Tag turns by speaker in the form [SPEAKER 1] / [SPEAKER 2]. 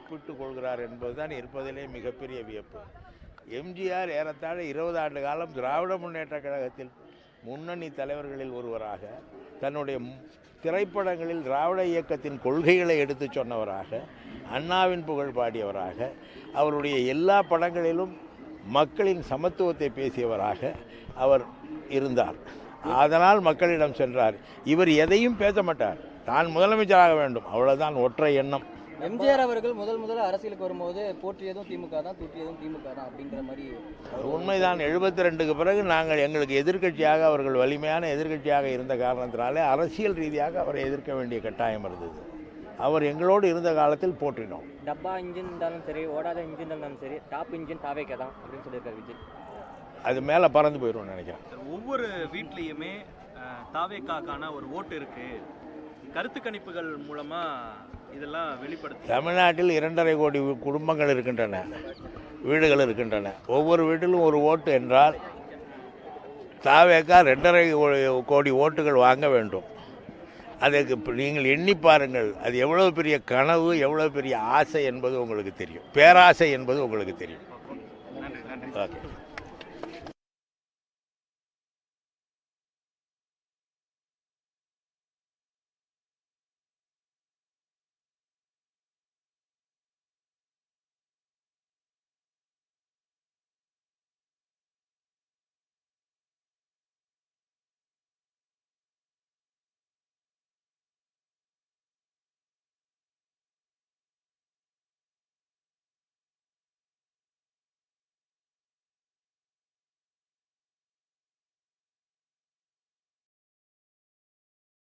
[SPEAKER 1] ஒப்பிட்டு கொள்கிறார் என்பதுதான் இருப்பதிலே மிகப்பெரிய வியப்பு. எம்ஜிஆர் ஏறத்தாழ இருபது ஆண்டு காலம் திராவிட முன்னேற்ற கழகத்தில் முன்னணி தலைவர்களில் ஒருவராக தன்னுடைய திரைப்படங்களில் திராவிட இயக்கத்தின் கொள்கைகளை எடுத்துச் சொன்னவராக அண்ணாவின் புகழ் பாடியவராக அவருடைய எல்லா படங்களிலும் மக்களின் சமத்துவத்தை பேசியவராக அவர் இருந்தார். அதனால் மக்களிடம் சென்றார். இவர் எதையும் பேச மாட்டார். தான் முதலமைச்சராக வேண்டும். அவ்வளோதான் ஒற்றை எண்ணம்.
[SPEAKER 2] எம்ஜிஆர் அவர்கள் முதல் முதல்ல அரசியலுக்கு வரும்போது போற்றியதும் திமுக தான் தூற்றியதும் திமுக தான் அப்படிங்கிற மாதிரி
[SPEAKER 1] உண்மைதான். எழுபத்தி ரெண்டுக்கு பிறகு நாங்கள் எங்களுக்கு எதிர்க்கட்சியாக அவர்கள் வலிமையான எதிர்க்கட்சியாக இருந்த காரணத்தினாலே அரசியல் ரீதியாக அவரை எதிர்க்க வேண்டிய கட்டாயம் இருந்தது. அவர் எங்களோடு இருந்த காலத்தில் போற்றினோம்.
[SPEAKER 2] டப்பா இன்ஜின் இருந்தாலும் சரி ஓடாத இன்ஜின் இருந்தாலும் சரி டாப் இன்ஜின் தாவேக்கா தான் அப்படின்னு சொல்லியிருக்காரு விஜய்.
[SPEAKER 1] அது மேலே பறந்து போயிடும்னு நினைக்கிறேன்.
[SPEAKER 3] ஒவ்வொரு வீட்லேயுமே தாவேக்காக்கான ஒரு ஓட்டு இருக்கு. கருத்து கணிப்புகள் மூலமா இதெல்லாம் வெளிப்படுத்து
[SPEAKER 1] தமிழ்நாட்டில் இரண்டரை கோடி குடும்பங்கள் இருக்கின்றன. வீடுகள் இருக்கின்றன. ஒவ்வொரு வீட்டிலும் ஒரு ஓட்டு என்றால் தாவேக்கா ரெண்டரை கோடி ஓட்டுகள் வாங்க வேண்டும். அதுக்கு நீங்கள் எண்ணி பாருங்கள். அது எவ்வளவு பெரிய கனவு எவ்வளவு பெரிய ஆசை என்பது உங்களுக்கு தெரியும். பேராசை என்பது உங்களுக்கு தெரியும். ஓகே.